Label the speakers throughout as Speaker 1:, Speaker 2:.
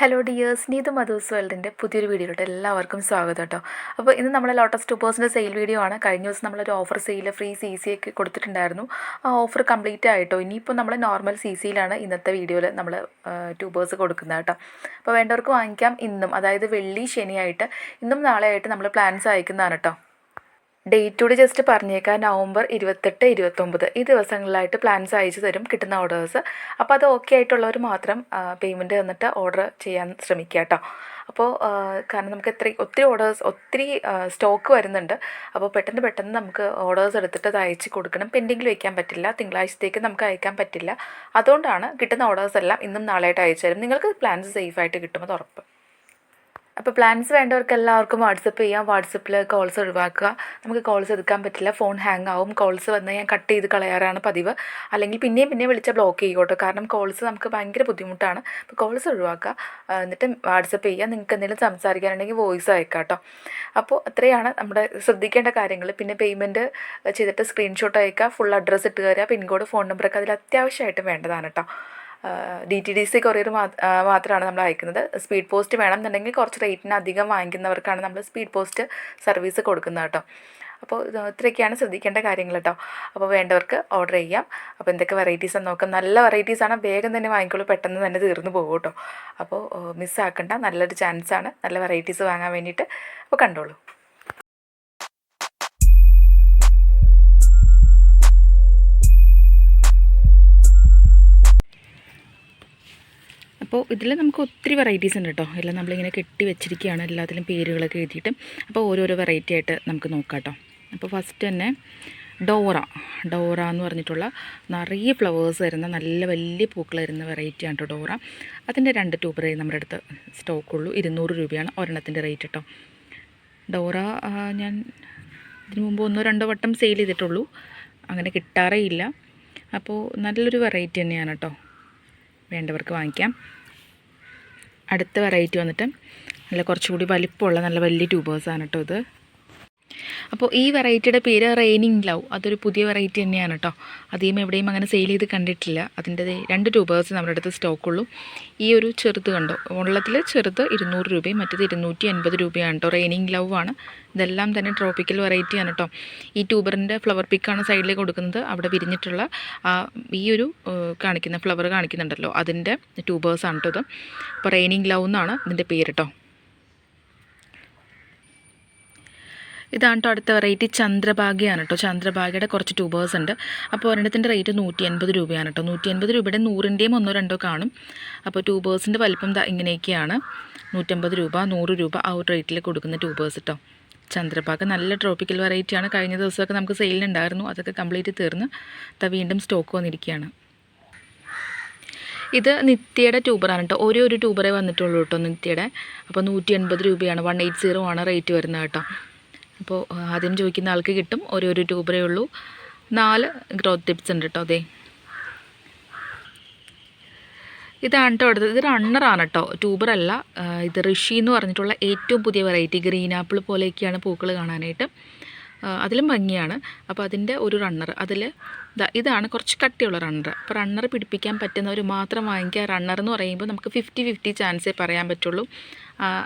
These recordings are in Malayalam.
Speaker 1: ഹലോ ഡിയേഴ്സ് നീതു മധുസ് വേൾഡിന്റെ പുതിയൊരു വീഡിയോയിലോട്ട് എല്ലാവർക്കും സ്വാഗതം കേട്ടോ അപ്പോൾ ഇന്ന് നമ്മൾ ലോട്ടസ് ടൂപ്പേഴ്സിന്റെ സെയിൽ വീഡിയോ ആണ്. കഴിഞ്ഞ ദിവസം നമ്മളൊരു offer sale free C C ഒക്കെ കൊടുത്തിട്ടുണ്ടായിരുന്നു. ആ ഓഫർ കംപ്ലീറ്റ് ആയിട്ടോ? ഇനിയിപ്പോൾ നമ്മൾ നോർമൽ സി സിയിലാണ് ഇന്നത്തെ വീഡിയോയിൽ നമ്മൾ ട്യൂബേഴ്സ് കൊടുക്കുന്നത് കേട്ടോ അപ്പോൾ വേണ്ടവർക്ക് വാങ്ങിക്കാം. ഇന്നും അതായത് വെള്ളി ശനിയായിട്ട് ഇന്നും നാളെയായിട്ട് നമ്മൾ പ്ലാൻസ് അയക്കുന്നതാണ് കേട്ടോ ഡേറ്റ് കൂടി ജസ്റ്റ് പറഞ്ഞേക്കാം. നവംബർ ഇരുപത്തെട്ട് ഇരുപത്തൊമ്പത്. ഈ ദിവസങ്ങളിലായിട്ട് പ്ലാൻസ് അയച്ചു തരും കിട്ടുന്ന ഓർഡേഴ്സ് അപ്പോൾ അത് ഓക്കെ ആയിട്ടുള്ളവർ മാത്രം പേയ്മെന്റ് തന്നിട്ട് ഓർഡർ ചെയ്യാൻ ശ്രമിക്കുക കേട്ടോ അപ്പോൾ കാരണം നമുക്ക് എത്ര ഒത്തിരി ഓർഡേഴ്സ് ഒത്തിരി സ്റ്റോക്ക് വരുന്നുണ്ട്. അപ്പോൾ പെട്ടെന്ന് പെട്ടെന്ന് നമുക്ക് ഓർഡേഴ്സ് എടുത്തിട്ട് അത് അയച്ച് കൊടുക്കണം. പെൻഡിങ്ങിൽ വയ്ക്കാൻ പറ്റില്ല. തിങ്കളാഴ്ചത്തേക്ക് നമുക്ക് അയക്കാൻ പറ്റില്ല. അതുകൊണ്ടാണ് കിട്ടുന്ന ഓർഡേഴ്സ് എല്ലാം ഇന്നും നാളെയായിട്ട് അയച്ചു തരും. നിങ്ങൾക്ക് പ്ലാൻസ് സേഫായിട്ട് കിട്ടുമെന്ന് ഉറപ്പ്. അപ്പോൾ പ്ലാൻസ് വേണ്ടവർക്ക് എല്ലാവർക്കും വാട്സപ്പ് ചെയ്യാം വാട്സപ്പിൽ കോൾസ് ഒഴിവാക്കുക. നമുക്ക് കോൾസ് എടുക്കാൻ പറ്റില്ല. ഫോൺ ഹാങ് ആവും. കോൾസ് വന്ന് ഞാൻ കട്ട് ചെയ്ത് കളയാറാണ് പതിവ്. അല്ലെങ്കിൽ പിന്നെയും പിന്നെയും വിളിച്ചാൽ ബ്ലോക്ക് ചെയ്യോട്ടോ. കാരണം കോൾസ് നമുക്ക് ഭയങ്കര ബുദ്ധിമുട്ടാണ്. അപ്പോൾ കോൾസ് ഒഴിവാക്കുക. എന്നിട്ട് വാട്സപ്പ് ചെയ്യുക നിങ്ങൾക്ക് എന്തെങ്കിലും സംസാരിക്കാനുണ്ടെങ്കിൽ വോയിസ് അയക്കാം കേട്ടോ അപ്പോൾ അത്രയാണ് നമ്മുടെ ശ്രദ്ധിക്കേണ്ട കാര്യങ്ങൾ പിന്നെ പേയ്മെന്റ് ചെയ്തിട്ട് സ്ക്രീൻഷോട്ട് അയക്കുക. ഫുൾ അഡ്രസ്സ് ഇട്ട് തരിക പിൻകോഡ് ഫോൺ നമ്പറൊക്കെ അതിൽ അത്യാവശ്യമായിട്ടും വേണ്ടതാണ് കേട്ടോ D T D C courier മാത്രമാണ് നമ്മൾ അയക്കുന്നത്. സ്പീഡ് പോസ്റ്റ് വേണം എന്നുണ്ടെങ്കിൽ കുറച്ച് റേറ്റിന് അധികം വാങ്ങിക്കുന്നവർക്കാണ് നമ്മൾ സ്പീഡ് പോസ്റ്റ് സർവീസ് കൊടുക്കുന്നത് കേട്ടോ. അപ്പോൾ ഇത് ഇത്രയൊക്കെയാണ് ശ്രദ്ധിക്കേണ്ട കാര്യങ്ങൾ കേട്ടോ. അപ്പോൾ വേണ്ടവർക്ക് ഓർഡർ ചെയ്യാം. അപ്പോൾ എന്തൊക്കെ വെറൈറ്റീസ് എന്ന് നോക്കാം. നല്ല വെറൈറ്റീസ് ആണ്. വേഗം തന്നെ വാങ്ങിക്കോളൂ. പെട്ടെന്ന് തന്നെ തീർന്നു പോകും കേട്ടോ. അപ്പോൾ മിസ്സാക്കണ്ട നല്ലൊരു ചാൻസാണ് നല്ല വെറൈറ്റീസ് വാങ്ങാൻ വേണ്ടിയിട്ട്. അപ്പോൾ കണ്ടോളൂ. അപ്പോൾ ഇതിൽ നമുക്ക് ഒത്തിരി വെറൈറ്റീസ് ഉണ്ട് കേട്ടോ. എല്ലാം നമ്മളിങ്ങനെ കെട്ടി വെച്ചിരിക്കുകയാണ്. എല്ലാത്തിലും പേരുകളൊക്കെ എഴുതിയിട്ട്. അപ്പോൾ ഓരോരോ വെറൈറ്റി ആയിട്ട് നമുക്ക് നോക്കാം കേട്ടോ. അപ്പോൾ ഫസ്റ്റ് തന്നെ ഡോറ. ഡോറ എന്ന് പറഞ്ഞിട്ടുള്ള നിറയെ ഫ്ലവേഴ്സ് വരുന്ന നല്ല വലിയ പൂക്കൾ വരുന്ന വെറൈറ്റിയാണ് കേട്ടോ ഡോറ. അതിന്റെ രണ്ട് ട്യൂബറേ നമ്മുടെ അടുത്ത് സ്റ്റോക്കുള്ളൂ ഇരുന്നൂറ് രൂപയാണ് ഒരെണ്ണത്തിന്റെ റേറ്റ് കേട്ടോ. ഡോറ ഞാൻ ഇതിനു മുമ്പ് ഒന്നോ രണ്ടോ വട്ടം സെയിൽ ചെയ്തിട്ടുള്ളൂ. അങ്ങനെ കിട്ടാറേ ഇല്ല. അപ്പോൾ നല്ലൊരു വെറൈറ്റി തന്നെയാണ് കേട്ടോ. വേണ്ടവർക്ക് വാങ്ങിക്കാം. അടുത്ത വെറൈറ്റി വന്നിട്ട് നല്ല കുറച്ചുകൂടി വലിപ്പമുള്ള നല്ല വലിയ ട്യൂബേഴ്സാണ് കേട്ടോ ഇത്. അപ്പോൾ ഈ വെറൈറ്റിയുടെ പേര് റെയിനിങ് ലവ് അതൊരു പുതിയ വെറൈറ്റി തന്നെയാണ് കേട്ടോ അധികം എവിടെയും അങ്ങനെ സെയിൽ ചെയ്ത് കണ്ടിട്ടില്ല. അതിന്റെ രണ്ട് ട്യൂബേഴ്സ് നമ്മുടെ അടുത്ത് സ്റ്റോക്കുള്ളൂ ഈ ഒരു ചെറുത് കണ്ടോ? ഉള്ളത്തിൽ ചെറുത് ഇരുന്നൂറ് രൂപയും മറ്റേത് ഇരുന്നൂറ്റി അൻപത് രൂപയാണ് കേട്ടോ റെയിനിങ് ലവ് ആണ്. ഇതെല്ലാം തന്നെ ട്രോപ്പിക്കൽ വെറൈറ്റിയാണ് കേട്ടോ ഈ ട്യൂബറിന്റെ ഫ്ലവർ പിക്കാണ് സൈഡിൽ കൊടുക്കുന്നത്. അവിടെ വിരിഞ്ഞിട്ടുള്ള ഈ ഒരു കാണിക്കുന്ന ഫ്ലവർ കാണിക്കുന്നുണ്ടല്ലോ. അതിന്റെ ട്യൂബേഴ്സാണ് കേട്ടോ ഇത്. അപ്പോൾ റെയിനിങ് ലവ് എന്നാണ് ഇതിന്റെ പേര് കേട്ടോ ഇതാണ് കേട്ടോ അടുത്ത വെറൈറ്റി ചന്ദ്രഭാഗ്യയാണ് കേട്ടോ ചന്ദ്രഭാഗ്യയുടെ കുറച്ച് ട്യൂബേഴ്സ് ഉണ്ട്. അപ്പോൾ ഒരെണ്ണത്തിന്റെ റേറ്റ് നൂറ്റി അൻപത് രൂപയാണ് കേട്ടോ നൂറ്റി അൻപത് രൂപയുടെ നൂറിന്റെയും ഒന്നോ രണ്ടോ കാണും. അപ്പോൾ ട്യൂബേഴ്സിന്റെ വലിപ്പം ഇങ്ങനെയൊക്കെയാണ്. നൂറ്റമ്പത് രൂപ നൂറ് രൂപ ആ ഒരു റേറ്റിൽ കൊടുക്കുന്ന ട്യൂബേഴ്സ് കേട്ടോ ചന്ദ്രഭാഗ നല്ല ട്രോപ്പിക്കൽ വെറൈറ്റിയാണ് കഴിഞ്ഞ ദിവസമൊക്കെ നമുക്ക് സെയിലുണ്ടായിരുന്നു അതൊക്കെ കംപ്ലീറ്റ് തീർന്ന് അത് വീണ്ടും സ്റ്റോക്ക് വന്നിരിക്കുകയാണ് ഇത് നിത്യയുടെ ട്യൂബറാണ് കേട്ടോ ഒരേ ഒരു ട്യൂബറേ വന്നിട്ടുള്ളൂ കേട്ടോ നിത്യയുടെ. അപ്പോൾ നൂറ്റി എൺപത് രൂപയാണ്. വൺ എയ്റ്റ് സീറോ ആണ് റേറ്റ് വരുന്നത് കേട്ടോ അപ്പോൾ ആദ്യം ചോദിക്കുന്ന ആൾക്ക് കിട്ടും. ഓരോ ഒരു ട്യൂബറേ ഉള്ളൂ. നാല് ഗ്രോത്ത് ടിപ്സ് ഉണ്ട് കേട്ടോ അതെ ഇതാണ് കേട്ടോ അടുത്തത്. ഇത് റണ്ണറാണ് കേട്ടോ ട്യൂബറല്ല അല്ല. ഇത് ഋഷി എന്ന് പറഞ്ഞിട്ടുള്ള ഏറ്റവും പുതിയ വെറൈറ്റി ഗ്രീൻ ആപ്പിൾ പോലെയൊക്കെയാണ് പൂക്കൾ കാണാനായിട്ട്. അതിലും ഭംഗിയാണ്. അപ്പോൾ അതിന്റെ ഒരു റണ്ണർ അതിൽ ഇതാണ് കുറച്ച് കട്ടിയുള്ള റണ്ണർ അപ്പോൾ റണ്ണർ പിടിപ്പിക്കാൻ പറ്റുന്നവർ മാത്രം വാങ്ങിക്കുക. റണ്ണർ എന്ന് പറയുമ്പോൾ നമുക്ക് ഫിഫ്റ്റി ഫിഫ്റ്റി ചാൻസേ പറയാൻ പറ്റുള്ളൂ.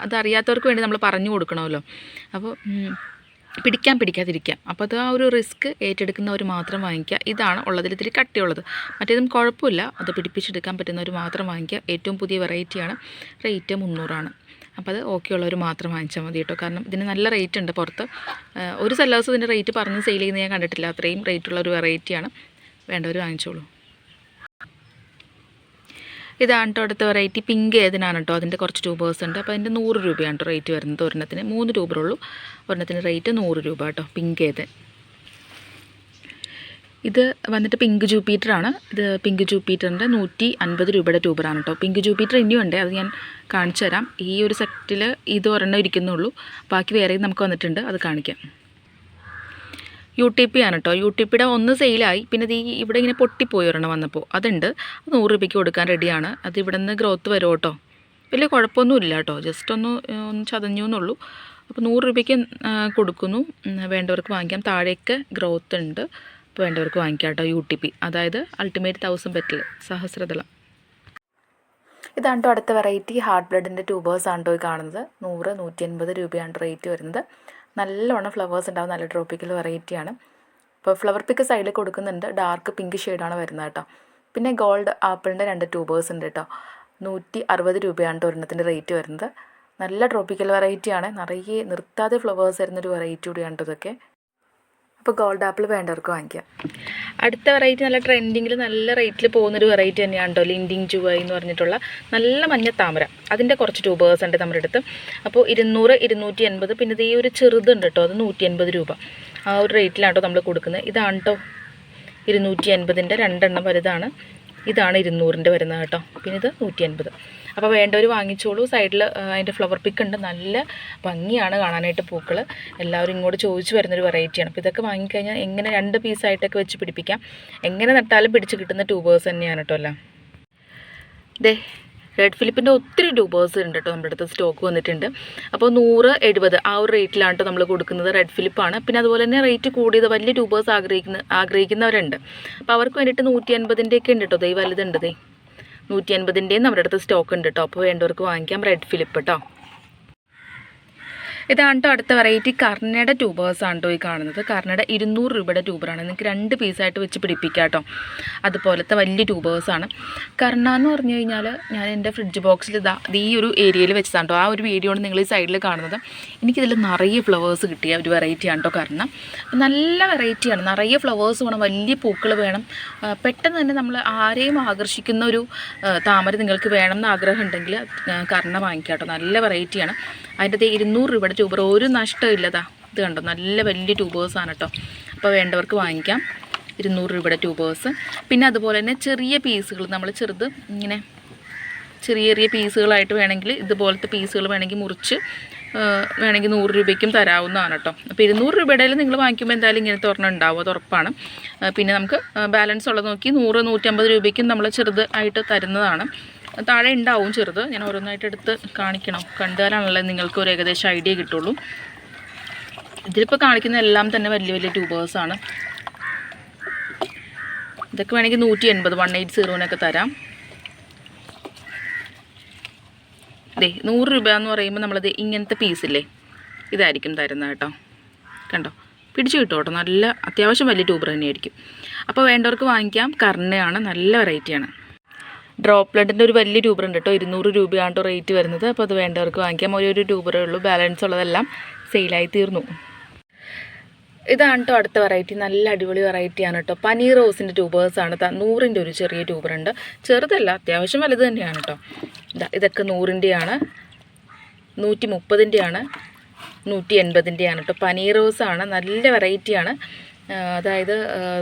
Speaker 1: അതറിയാത്തവർക്ക് വേണ്ടി നമ്മൾ പറഞ്ഞു കൊടുക്കണമല്ലോ. അപ്പോൾ പിടിക്കാൻ പിടിക്കാതിരിക്കാം. അപ്പോൾ അത് ആ ഒരു റിസ്ക് ഏറ്റെടുക്കുന്നവർ മാത്രം വാങ്ങിക്കുക. ഇതാണ് ഉള്ളതിൽ ഇത്തിരി കട്ടിയുള്ളത്. മറ്റേതും കുഴപ്പമില്ല. അത് പിടിപ്പിച്ചെടുക്കാൻ പറ്റുന്നവർ മാത്രം വാങ്ങിക്കുക. ഏറ്റവും പുതിയ വെറൈറ്റിയാണ്. റേറ്റ് മുന്നൂറാണ്. അപ്പോൾ അത് ഓക്കെ ഉള്ളവർ മാത്രം വാങ്ങിച്ചാൽ മതി കേട്ടോ. കാരണം ഇതിന് നല്ല റേറ്റ് ഉണ്ട് പുറത്ത്. ഒരു സെല്ലേഴ്സ് ഇതിന്റെ റേറ്റ് പറഞ്ഞ് സെയിൽ ചെയ്യുന്നത് ഞാൻ കണ്ടിട്ടില്ല. അത്രയും റേറ്റുള്ള ഒരു വെറൈറ്റിയാണ്. വേണ്ടവർ വാങ്ങിച്ചോളൂ. ഇതാണ് കേട്ടോ അടുത്ത വെറൈറ്റി പിങ്ക് ഏതിനാണ് കേട്ടോ? അതിന്റെ കുറച്ച് ട്യൂബേഴ്സ് ഉണ്ട്. അപ്പോൾ അതിന്റെ നൂറ് രൂപയാണ് കേട്ടോ റേറ്റ് വരുന്നത് ഒരെണ്ണത്തിന്. മൂന്ന് രൂപയുള്ളൂ ഒരെണ്ണത്തിന് റേറ്റ് നൂറ് രൂപ കേട്ടോ. പിങ്ക് ഏത്? ഇത് വന്നിട്ട് പിങ്ക് ജൂപ്പിറ്ററാണ് ഇത് പിങ്ക് ജൂപ്പിറ്ററിന്റെ നൂറ്റി അൻപത് രൂപയുടെ ട്യൂബറാണ് കേട്ടോ. പിങ്ക് ജൂപ്പിറ്റർ ഇനിയും ഉണ്ട്. അത് ഞാൻ കാണിച്ചു തരാം. ഈ ഒരു സെറ്റിൽ ഇത് ഒരെണ്ണം ഇരിക്കുന്നുള്ളൂ. ബാക്കി വേറെയും നമുക്ക് വന്നിട്ടുണ്ട്. അത് കാണിക്കാം. യു ടി പി ആണ് കേട്ടോ യു ടി പിയുടെ ഒന്ന് സെയിലായി. പിന്നെ ഈ ഇവിടെ ഇങ്ങനെ പൊട്ടിപ്പോയി ഒരെണ്ണം വന്നപ്പോൾ അതുണ്ട്. അത് നൂറ് രൂപയ്ക്ക് കൊടുക്കാൻ റെഡിയാണ്. അത് ഇവിടെ നിന്ന് ഗ്രോത്ത് വരും കേട്ടോ വലിയ കുഴപ്പമൊന്നുമില്ല കേട്ടോ ജസ്റ്റ് ഒന്ന് ഒന്ന് ചതഞ്ഞു എന്നുള്ളൂ അപ്പോൾ നൂറ് രൂപയ്ക്ക് കൊടുക്കുന്നു വേണ്ടവർക്ക് വാങ്ങിക്കാം. താഴേക്ക് ഗ്രോത്ത് ഉണ്ട്. അപ്പോൾ വേണ്ടവർക്ക് വാങ്ങിക്കാം കേട്ടോ യു ടി പി. അതായത് അൾട്ടിമേറ്റ് തൗസൻഡ് പെറ്റൽ സഹസ്രതലം ഇതാണ് അടുത്ത വെറൈറ്റി. ഹാർട്ട് ബ്ലഡിന്റെ ട്യൂബേഴ്സ് ആണ് കാണുന്നത്. നൂറ് നൂറ്റി അൻപത് രൂപയാണ് റേറ്റ് വരുന്നത്. നല്ലവണ്ണം ഫ്ലവേഴ്സ് ഉണ്ടാവും നല്ല ട്രോപ്പിക്കൽ വെറൈറ്റിയാണ് ഇപ്പോൾ ഫ്ലവർ പിക്ക് സൈഡിൽ കൊടുക്കുന്നുണ്ട്. ഡാർക്ക് പിങ്ക് ഷെയ്ഡാണ് വരുന്നത് കേട്ടോ. പിന്നെ ഗോൾഡ് ആപ്പിളിന്റെ രണ്ട് ട്യൂബേഴ്സ് ഉണ്ട് കേട്ടോ. നൂറ്റി അറുപത് രൂപയാണ് ഒരെണ്ണത്തിന്റെ റേറ്റ് വരുന്നത്. നല്ല ട്രോപ്പിക്കൽ വെറൈറ്റിയാണ് നിറയെ നിർത്താതെ ഫ്ലവേഴ്സ് വരുന്നൊരു വെറൈറ്റി കൂടിയാണ് ഇതൊക്കെ. അപ്പോൾ ഗോൾഡ് ആപ്പിൾ വേണ്ടവർക്ക് വാങ്ങിക്കാം. അടുത്ത വെറൈറ്റി നല്ല ട്രെൻഡിങ്ങിൽ നല്ല റേറ്റിൽ പോകുന്നൊരു വെറൈറ്റി തന്നെയാണ് കേട്ടോ ലിൻഡിങ് ജുവ എന്ന് പറഞ്ഞിട്ടുള്ള നല്ല മഞ്ഞ താമര. അതിന്റെ കുറച്ച് ട്യൂബേഴ്സ് ഉണ്ട് നമ്മുടെ അടുത്ത്. അപ്പോൾ ഇരുന്നൂറ് ഇരുന്നൂറ്റി എൺപത് പിന്നെ ഈ ഒരു ചെറുതുണ്ട് കേട്ടോ അത് നൂറ്റി എൺപത് രൂപ. ആ ഒരു റേറ്റിലാണ് കേട്ടോ നമ്മൾ കൊടുക്കുന്നത്. ഇതാണ് കേട്ടോ ഇരുന്നൂറ്റി എൺപതിന്റെ രണ്ടെണ്ണം വലുതാണ്. ഇതാണ് ഇരുന്നൂറിന്റെ വരുന്നത് കേട്ടോ പിന്നെ ഇത് നൂറ്റി എൺപത് അപ്പോൾ വേണ്ടവർ വാങ്ങിച്ചോളൂ. സൈഡിൽ അതിന്റെ ഫ്ലവർ പിക്ക് ഉണ്ട്. നല്ല ഭംഗിയാണ് കാണാനായിട്ട് പൂക്കൾ എല്ലാവരും ഇങ്ങോട്ട് ചോദിച്ചു വരുന്നൊരു വെറൈറ്റിയാണ് അപ്പോൾ ഇതൊക്കെ വാങ്ങിക്കഴിഞ്ഞാൽ എങ്ങനെ രണ്ട് പീസായിട്ടൊക്കെ വെച്ച് പിടിപ്പിക്കാം. എങ്ങനെ നട്ടാലും പിടിച്ച് കിട്ടുന്ന ട്യൂബേഴ്സ് തന്നെയാണ് കേട്ടോ അല്ല ദേ റെഡ് ഫിലിപ്പിന്റെ ഒത്തിരി ട്യൂബേഴ്സ് ഉണ്ട് കേട്ടോ നമ്മുടെ അടുത്ത് സ്റ്റോക്ക് വന്നിട്ടുണ്ട്. അപ്പോൾ നൂറ് എഴുപത് ആ ഒരു റേറ്റിലാണ് കേട്ടോ നമ്മൾ കൊടുക്കുന്നത് റെഡ് ഫിലിപ്പാണ് പിന്നെ അതുപോലെ തന്നെ റേറ്റ് കൂടിയത് വലിയ ട്യൂബേഴ്സ് ആഗ്രഹിക്കുന്ന ആഗ്രഹിക്കുന്നവരുണ്ട്. അപ്പോൾ അവർക്ക് വേണ്ടിയിട്ട് നൂറ്റി അൻപതിന്റെയൊക്കെ ഉണ്ട് കേട്ടോ. ദൈവം വലുതുണ്ട് ദേ. നൂറ്റി അൻപതിന്റെയും നമ്മുടെ അടുത്ത് സ്റ്റോക്ക് ഉണ്ട് കേട്ടോ അപ്പോൾ വേണ്ടവർക്ക് വാങ്ങിക്കാം. റെഡ് ഫിലിപ്പ് കേട്ടോ ഇതാണ് കേട്ടോ അടുത്ത വെറൈറ്റി കർണയുടെ ട്യൂബേഴ്സാണ് കേട്ടോ ഈ കാണുന്നത്. കർണയുടെ ഇരുന്നൂറ് രൂപയുടെ ട്യൂബറാണ്. നിങ്ങൾക്ക് രണ്ട് പീസായിട്ട് വെച്ച് പിടിപ്പിക്കാം കേട്ടോ അതുപോലത്തെ വലിയ ട്യൂബേഴ്സാണ്. കർണ എന്ന് പറഞ്ഞു കഴിഞ്ഞാൽ ഞാൻ എന്റെ ഫ്രിഡ്ജ് ബോക്സിൽ ഇതാ ഈ ഒരു ഏരിയയിൽ വെച്ചതാണ് കേട്ടോ ആ ഒരു വീഡിയോ ആണ് നിങ്ങൾ ഈ സൈഡിൽ കാണുന്നത്. എനിക്കിതിൽ നിറയെ ഫ്ലവേഴ്സ് കിട്ടിയ ഒരു വെറൈറ്റിയാണ് കേട്ടോ കർണ. നല്ല വെറൈറ്റിയാണ് നിറയെ ഫ്ലവേഴ്സ് വേണം. വലിയ പൂക്കൾ വേണം. പെട്ടെന്ന് തന്നെ നമ്മൾ ആരെയും ആകർഷിക്കുന്ന ഒരു താമര നിങ്ങൾക്ക് വേണം എന്ന് ആഗ്രഹം ഉണ്ടെങ്കിൽ കർണ വാങ്ങിക്കാം കേട്ടോ നല്ല വെറൈറ്റിയാണ് അതിന്റെ ഇരുന്നൂറ് ഇരുന്നൂറ് രൂപയുടെ ട്യൂബർ ഒരു നഷ്ടമില്ലതാ ഇത് കണ്ടോ? നല്ല വലിയ ട്യൂബേഴ്സാണ് കേട്ടോ അപ്പോൾ വേണ്ടവർക്ക് വാങ്ങിക്കാം. ഇരുന്നൂറ് രൂപയുടെ ട്യൂബേഴ്സ്. പിന്നെ അതുപോലെ തന്നെ ചെറിയ പീസുകൾ നമ്മൾ ചെറുത് ഇങ്ങനെ ചെറിയ ചെറിയ പീസുകളായിട്ട് വേണമെങ്കിൽ ഇതുപോലത്തെ പീസുകൾ വേണമെങ്കിൽ മുറിച്ച് വേണമെങ്കിൽ നൂറ് രൂപയ്ക്കും തരാവുന്നതാണ് കേട്ടോ അപ്പോൾ ഇരുന്നൂറ് രൂപയുടെ നിങ്ങൾ വാങ്ങിക്കുമ്പോൾ എന്തായാലും ഇങ്ങനത്തെ ഒരെണ്ണം ഉണ്ടാവും. അത് ഉറപ്പാണ്. പിന്നെ നമുക്ക് ബാലൻസ് ഉള്ളത് നോക്കി നൂറ് നൂറ്റമ്പത് രൂപയ്ക്കും നമ്മൾ ചെറുത് ആയിട്ട് തരുന്നതാണ്. താഴെ ഉണ്ടാവും ചെറുത്. ഞാൻ ഓരോന്നായിട്ട് എടുത്ത് കാണിക്കണം. കണ്ടാലാണല്ലോ നിങ്ങൾക്ക് ഒരു ഏകദേശം ഐഡിയ കിട്ടുള്ളൂ. ഇതിലിപ്പോൾ കാണിക്കുന്ന എല്ലാം തന്നെ വലിയ വലിയ ട്യൂബേഴ്സാണ് ഇതൊക്കെ വേണമെങ്കിൽ നൂറ്റി എൺപത് വൺ എയ്റ്റ് സീറോനൊക്കെ തരാം. ദേ നൂറ് രൂപ എന്ന് പറയുമ്പോൾ നമ്മളത് ഇങ്ങനത്തെ പീസില്ലേ ഇതായിരിക്കും തരുന്നത് കേട്ടോ. കണ്ടോ? പിടിച്ചു കിട്ടും കേട്ടോ. നല്ല അത്യാവശ്യം വലിയ ട്യൂബർ തന്നെയായിരിക്കും. അപ്പോൾ വേണ്ടവർക്ക് വാങ്ങിക്കാം. കർണയാണ്. നല്ല വെറൈറ്റിയാണ് ഡ്രോപ്ലെറ്റിന്റെ ഒരു വലിയ ട്യൂബർ ഉണ്ട് കേട്ടോ. ഇരുന്നൂറ് രൂപയാണ് റേറ്റ് വരുന്നത്. അപ്പോൾ അത് വേണ്ടവർക്ക് വാങ്ങിക്കാം. ഒരു ഒരു ട്യൂബറേ ഉള്ളൂ. ബാലൻസ് ഉള്ളതെല്ലാം സെയിലായി തീർന്നു. ഇതാണ് കേട്ടോ അടുത്ത വെറൈറ്റി നല്ല അടിപൊളി വെറൈറ്റിയാണ് കേട്ടോ. പനീർ റോസിന്റെ ട്യൂബേഴ്സാണ് നൂറിന്റെ ഒരു ചെറിയ ട്യൂബറുണ്ട് ചെറുതല്ല അത്യാവശ്യം വലുത് തന്നെയാണ് കേട്ടോ. ഇതാ ഇതൊക്കെ നൂറിന്റെയാണ് നൂറ്റി മുപ്പതിന്റെയാണ് നൂറ്റി എൺപതിന്റെയാണ് കേട്ടോ പനീർ റോസാണ് നല്ല വെറൈറ്റിയാണ് അതായത്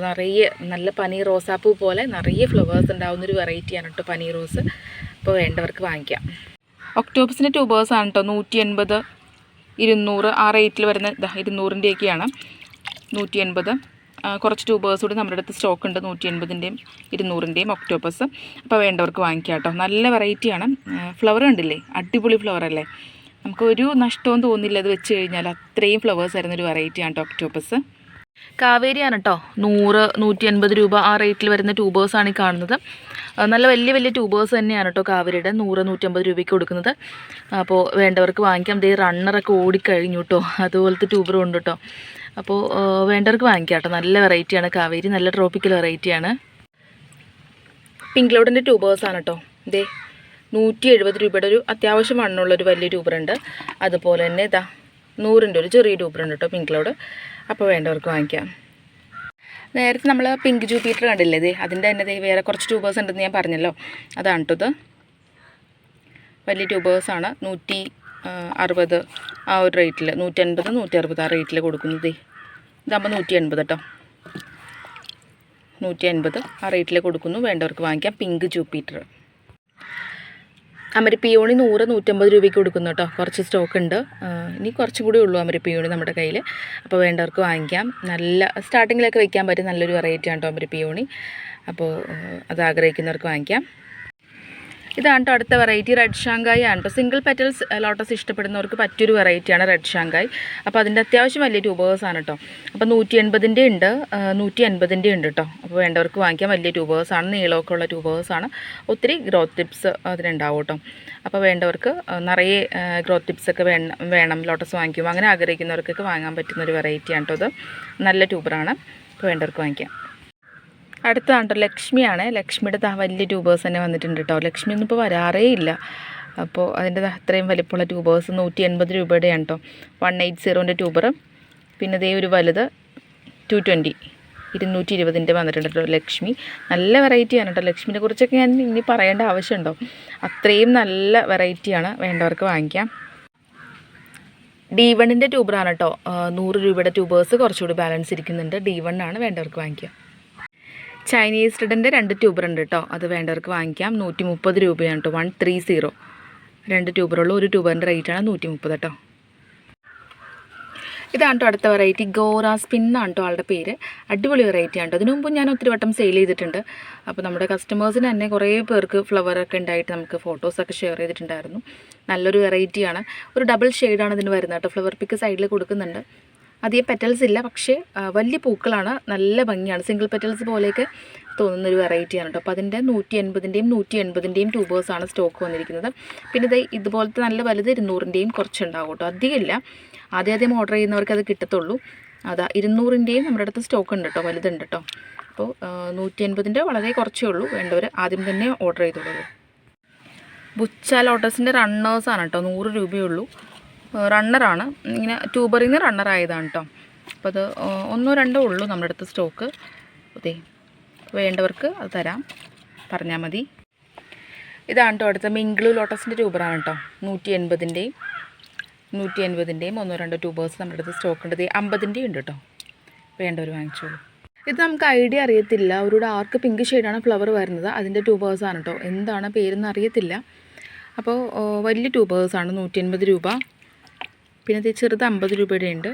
Speaker 1: നിറയെ നല്ല പനി റോസാപ്പൂ പോലെ നിറയെ ഫ്ലവേഴ്സ് ഉണ്ടാവുന്നൊരു വെറൈറ്റിയാണ് കേട്ടോ പനി റോസ്. അപ്പോൾ വേണ്ടവർക്ക് വാങ്ങിക്കാം. ഒക്ടോബസിന്റെ ട്യൂബേഴ്സാണ് കേട്ടോ നൂറ്റി എൺപത് ഇരുന്നൂറ് ആ റേറ്റിൽ വരുന്ന ഇരുന്നൂറിന്റെയൊക്കെയാണ് നൂറ്റി എൺപത് കുറച്ച് ട്യൂബേഴ്സ് കൂടി നമ്മുടെ അടുത്ത് സ്റ്റോക്ക് ഉണ്ട്. നൂറ്റി എൺപതിന്റെയും ഇരുന്നൂറിന്റെയും ഒക്ടോബസ് അപ്പോൾ വേണ്ടവർക്ക് വാങ്ങിക്കാം കേട്ടോ നല്ല വെറൈറ്റിയാണ് ഫ്ലവർ ഉണ്ടല്ലേ അടിപൊളി ഫ്ലവർ അല്ലേ? നമുക്ക് ഒരു നഷ്ടവും തോന്നില്ല അത് വെച്ച് കഴിഞ്ഞാൽ. അത്രയും ഫ്ലവേഴ്സ് വരുന്നൊരു വെറൈറ്റിയാണ് കേട്ടോ ഒക്ടോബസ് കാവേരിയാണ് കേട്ടോ നൂറ് നൂറ്റി അൻപത് രൂപ ആ റേറ്റിൽ വരുന്ന ട്യൂബേഴ്സാണ് ഈ കാണുന്നത്. നല്ല വലിയ വലിയ ട്യൂബേഴ്സ് തന്നെയാണ് കേട്ടോ കാവേരിയുടെ നൂറ് നൂറ്റമ്പത് രൂപയ്ക്ക് കൊടുക്കുന്നത്. അപ്പോൾ വേണ്ടവർക്ക് വാങ്ങിക്കാം. ദേ റണ്ണറൊക്കെ ഓടിക്കഴിഞ്ഞു കേട്ടോ അതുപോലത്തെ ട്യൂബറും ഉണ്ട് കേട്ടോ അപ്പോൾ വേണ്ടവർക്ക് വാങ്ങിക്കാം കേട്ടോ നല്ല വെറൈറ്റിയാണ് കാവേരി. നല്ല ട്രോപ്പിക്കൽ വെറൈറ്റിയാണ് പിങ്ക് ലോഡിന്റെ ട്യൂബേഴ്സാണ് കേട്ടോ ഇതേ നൂറ്റി എഴുപത് രൂപയുടെ ഒരു അത്യാവശ്യം മണ്ണുള്ളൊരു വലിയ ട്യൂബറുണ്ട് അതുപോലെ തന്നെ ഇതാ നൂറിന്റെ ഒരു ചെറിയ ട്യൂബറുണ്ട് കേട്ടോ പിങ്ക് ലോഡ് അപ്പോൾ വേണ്ടവർക്ക് വാങ്ങിക്കാം. നേരത്തെ നമ്മൾ പിങ്ക് ജൂപ്പിറ്റർ കണ്ടില്ലേ ഇത്? അതിന്റെ തന്നെ വേറെ കുറച്ച് ട്യൂബേഴ്സ് ഉണ്ടെന്ന് ഞാൻ പറഞ്ഞല്ലോ. അതാണ് ഇത്. വലിയ ട്യൂബേഴ്സാണ് നൂറ്റി അറുപത് ആ ഒരു റേറ്റിൽ നൂറ്റൻപത് നൂറ്റി അറുപത് ആ റേറ്റിൽ കൊടുക്കുന്നത് ഇതാകുമ്പോൾ നൂറ്റി എൺപത് കേട്ടോ നൂറ്റി അൻപത് ആ റേറ്റിൽ കൊടുക്കുന്നു. വേണ്ടവർക്ക് വാങ്ങിക്കാം. Pink Jupiter. അമരിപ്പിയോണി നൂറ് നൂറ്റമ്പത് രൂപയ്ക്ക് കൊടുക്കുന്നു കേട്ടോ കുറച്ച് സ്റ്റോക്ക് ഉണ്ട്. ഇനി കുറച്ചും കൂടി ഉള്ളൂ അമരപ്പിയോണി നമ്മുടെ കയ്യിൽ. അപ്പോൾ വേണ്ടവർക്ക് വാങ്ങിക്കാം. നല്ല സ്റ്റാർട്ടിങ്ങിലൊക്കെ വയ്ക്കാൻ പറ്റും നല്ലൊരു വെറൈറ്റിയാണ് കേട്ടോ അമരപ്പിയോണി. അപ്പോൾ അത് ആഗ്രഹിക്കുന്നവർക്ക് വാങ്ങിക്കാം. ഇതാണ് കേട്ടോ അടുത്ത വെറൈറ്റി റെഡ് ഷാങ്കായി ആണ്. ഇപ്പോൾ സിംഗിൾ പെറ്റൽസ് ലോട്ടസ് ഇഷ്ടപ്പെടുന്നവർക്ക് പറ്റിയൊരു വെറൈറ്റിയാണ് റെഡ് ഷാങ്കായി. അപ്പോൾ അതിന്റെ അത്യാവശ്യം വലിയ ആണ് കേട്ടോ അപ്പോൾ നൂറ്റി എൺപതിന്റെ ഉണ്ട് നൂറ്റി എൺപതിന്റെ ഉണ്ട് കേട്ടോ അപ്പോൾ വേണ്ടവർക്ക് വാങ്ങിക്കാൻ വലിയ ആണ് നീളമൊക്കെ ഉള്ള ആണ്. ഒത്തിരി ഗ്രോത്ത് ടിപ്സ് അതിനുണ്ടാവും കേട്ടോ അപ്പോൾ വേണ്ടവർക്ക് നിറയെ ഗ്രോത്ത് ടിപ്സ് ഒക്കെ വേണം വേണം. ലോട്ടസ് വാങ്ങിക്കുമ്പോൾ അങ്ങനെ ആഗ്രഹിക്കുന്നവർക്കൊക്കെ വാങ്ങാൻ പറ്റുന്ന ഒരു വെറൈറ്റിയാണ് കേട്ടോ അത് നല്ല ട്യൂബറാണ് അപ്പോൾ വേണ്ടവർക്ക് വാങ്ങിക്കാം. അടുത്തതാണ് കേട്ടോ ലക്ഷ്മിയാണ്. ലക്ഷ്മിയുടെ വലിയ ട്യൂബേഴ്സ് തന്നെ വന്നിട്ടുണ്ട് കേട്ടോ ലക്ഷ്മി ഒന്നും ഇപ്പോൾ വരാറേ ഇല്ല. അപ്പോൾ അതിന്റെ അത്രയും വലിപ്പമുള്ള ട്യൂബേഴ്സ് നൂറ്റി എൺപത് രൂപയുടെയാണ് കേട്ടോ വൺ എയ്റ്റ് സീറോന്റെ ട്യൂബർ. പിന്നെ ഇതേ ഒരു വലുത് ടു ട്വന്റി ഇരുന്നൂറ്റി ഇരുപതിന്റെ വന്നിട്ടുണ്ട് കേട്ടോ ലക്ഷ്മി. നല്ല വെറൈറ്റിയാണ് കേട്ടോ ലക്ഷ്മിനെ കുറിച്ചൊക്കെ ഞാൻ ഇനി പറയേണ്ട ആവശ്യമുണ്ടോ അത്രയും നല്ല വെറൈറ്റിയാണ് വേണ്ടവർക്ക് വാങ്ങിക്കാം. ഡി വണ്ണിന്റെ ട്യൂബറാണ് കേട്ടോ നൂറ് രൂപയുടെ ട്യൂബേഴ്സ് കുറച്ചുകൂടി ബാലൻസ് ഇരിക്കുന്നുണ്ട്. ഡി വണ്ണാണ് വേണ്ടവർക്ക് വാങ്ങിക്കാം ചൈനീസ് റെഡിന്റെ രണ്ട് ട്യൂബർ ഉണ്ട് കേട്ടോ അത് വേണ്ടവർക്ക് വാങ്ങിക്കാം. നൂറ്റി മുപ്പത് രൂപയാണ് കേട്ടോ വൺ ത്രീ സീറോ രണ്ട് ട്യൂബറുള്ള ഒരു ട്യൂബറിന്റെ റേറ്റാണ് നൂറ്റി മുപ്പത് കേട്ടോ ഇതാണ് കേട്ടോ അടുത്ത വെറൈറ്റി ഗോറ സ്പിന്നാണ് കേട്ടോ ആളുടെ പേര്. അടിപൊളി വെറൈറ്റി ആണ് കേട്ടോ അതിനു മുമ്പ് ഞാൻ ഒത്തിരി വട്ടം സെയിൽ ചെയ്തിട്ടുണ്ട്. അപ്പോൾ നമ്മുടെ കസ്റ്റമേഴ്സിന് തന്നെ കുറേ പേർക്ക് ഫ്ലവറൊക്കെ ഉണ്ടായിട്ട് നമുക്ക് ഫോട്ടോസൊക്കെ ഷെയർ ചെയ്തിട്ടുണ്ടായിരുന്നു. നല്ലൊരു വെറൈറ്റിയാണ് ഒരു ഡബിൾ ഷെയ്ഡാണ് ഇതിന് വരുന്നത് കേട്ടോ ഫ്ലവർ പിക്ക് സൈഡിൽ കൊടുക്കുന്നുണ്ട്. അധികം പെറ്റൽസ് ഇല്ല. പക്ഷേ വലിയ പൂക്കളാണ്. നല്ല ഭംഗിയാണ്. സിംഗിൾ പെറ്റൽസ് പോലെയൊക്കെ തോന്നുന്നൊരു വെറൈറ്റിയാണ് കേട്ടോ അപ്പോൾ അതിന്റെ നൂറ്റി എൺപതിന്റെയും നൂറ്റി എൺപതിന്റെയും ട്യൂബേഴ്സാണ് സ്റ്റോക്ക് വന്നിരിക്കുന്നത്. പിന്നെ ഇത് ഇതുപോലത്തെ നല്ല വലുത് ഇരുന്നൂറിന്റെയും കുറച്ചുണ്ടാവും കേട്ടോ അധികമില്ല ആദ്യം ആദ്യം ഓർഡർ ചെയ്യുന്നവർക്ക് അത് കിട്ടത്തുള്ളൂ. അതാ ഇരുന്നൂറിന്റെയും നമ്മുടെ അടുത്ത് സ്റ്റോക്ക് ഉണ്ട് കേട്ടോ വലുതുണ്ട് കേട്ടോ അപ്പോൾ നൂറ്റി എൺപതിന്റെ വളരെ കുറച്ചേ ഉള്ളൂ. വേണ്ടവർ ആദ്യം തന്നെ ഓർഡർ ചെയ്തോളൂ. ബുച്ച ലോട്ടസിന്റെ റണ്ണേഴ്സാണ് കേട്ടോ നൂറ് രൂപയേ ഉള്ളൂ. റണ്ണറാണ് ഇങ്ങനെ ട്യൂബറിൽ നിന്ന് റണ്ണർ ആയതാണ് കേട്ടോ അപ്പോൾ അത് ഒന്നോ രണ്ടോ ഉള്ളൂ നമ്മുടെ അടുത്ത് സ്റ്റോക്ക് അതെ വേണ്ടവർക്ക് അത് തരാം. പറഞ്ഞാൽ മതി. ഇതാണ് കേട്ടോ അടുത്ത മിങ്കിളു ലോട്ടസിന്റെ ട്യൂബറാണ് കേട്ടോ നൂറ്റി എൺപതിന്റെയും നൂറ്റി എൺപതിന്റെയും ഒന്നോ രണ്ടോ ട്യൂബേഴ്സ് നമ്മുടെ അടുത്ത് സ്റ്റോക്ക് ഉണ്ട്. അമ്പതിന്റെയും ഉണ്ട് കേട്ടോ വേണ്ടവർ വാങ്ങിച്ചോളൂ. ഇത് നമുക്ക് ഐഡിയ അറിയത്തില്ല. ഒരു ഡാർക്ക് പിങ്ക് ഷെയ്ഡാണ് ഫ്ലവർ വരുന്നത് അതിന്റെ ട്യൂബേഴ്സാണ് കേട്ടോ എന്താണ് പേരെന്ന് അറിയത്തില്ല. അപ്പോൾ വലിയ ട്യൂബേഴ്സാണ് നൂറ്റി എൺപത് രൂപ. പിന്നെ ഇത് ചെറുത് അമ്പത് രൂപയുടെ ഉണ്ട്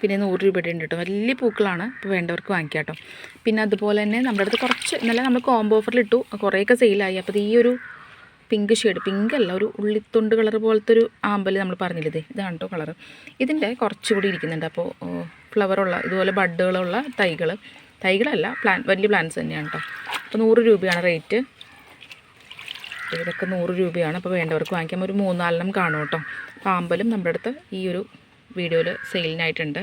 Speaker 1: പിന്നെ നൂറ് രൂപയുടെ ഉണ്ട് കേട്ടോ. വലിയ പൂക്കളാണ്. ഇപ്പോൾ വേണ്ടവർക്ക് വാങ്ങിക്കാം കേട്ടോ പിന്നെ അതുപോലെ തന്നെ നമ്മുടെ അടുത്ത് കുറച്ച് ഇന്നലെ നമ്മൾ കോംബോ ഓഫറിൽ ഇട്ടു. കുറേയൊക്കെ സെയിലായി അപ്പോൾ ഈ ഒരു പിങ്ക് ഷെയ്ഡ് പിങ്ക് അല്ല ഒരു ഉള്ളിത്തുണ്ട് കളർ പോലത്തെ ഒരു ആമ്പൽ നമ്മൾ പറഞ്ഞില്ലേ ഇതാണ് കേട്ടോ കളർ ഇതിന്റെ കുറച്ചുകൂടി ഇരിക്കുന്നുണ്ട്. അപ്പോൾ ഫ്ലവറുള്ള ഇതുപോലെ ബഡുകളുള്ള തൈകൾ തൈകളല്ല പ്ലാൻ വലിയ പ്ലാന്റ്സ് തന്നെയാണ് കേട്ടോ അപ്പോൾ നൂറ് രൂപയാണ് റേറ്റ് ഇതൊക്കെ നൂറ് രൂപയാണ്. അപ്പോൾ വേണ്ടവർക്ക് വാങ്ങിക്കാം. ഒരു മൂന്നാലെണ്ണം കാണും കേട്ടോ അപ്പോൾ ആമ്പലും നമ്മുടെ അടുത്ത് ഈ ഒരു വീഡിയോയിൽ സെയിലിനായിട്ടുണ്ട്.